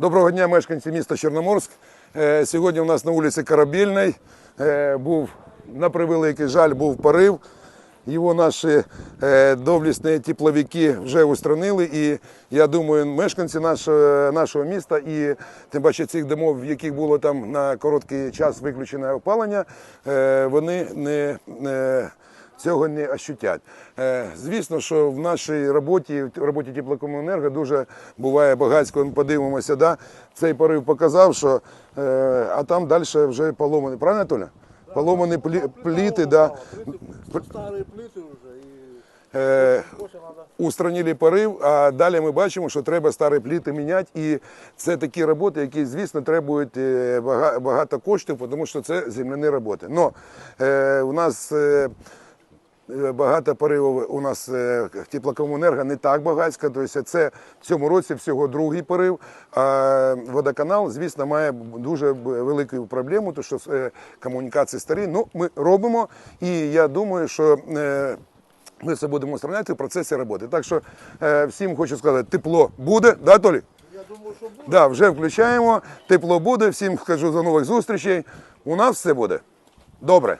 Доброго дня, мешканці міста Чорноморськ. Е, Сьогодні у нас на вулиці Корабельній е, був, на превеликий жаль, був порив. Його наші е, доблісні тепловики вже устранили. І я думаю, мешканці нашого, міста і тим паче цих домов, в яких було там на короткий час виключене опалення, вони не цього не ощутять. Е, Звісно, що в нашій роботі, в роботі теплокомуненерго дуже буває багатсько. Ми Подивимося, да? цей порив показав, що е, а там далі вже поломані. Правильно, Толя? Поломані плі- пліти, да. Старые плиты уже и Е, устранили порив, а далі ми бачимо, що треба старі пліти міняти. І це такі роботи, які, звісно, требують е, багато коштів, тому що це земляні роботи. Но е, у нас е, багато поривів у нас е, теплокомунерго не так багатська. Тобто це в цьому році всього другий порив. А водоканал, звісно, має дуже велику проблему, тому що е, комунікації старі. Ну, ми робимо, і я думаю, що. е, ми це будемо устраняти в процесі роботи. Так що е, всім хочу сказати, тепло буде, да, Толі? Я думаю. Да, вже включаємо. Тепло буде. Всім скажу до нових зустрічей. У нас все буде добре.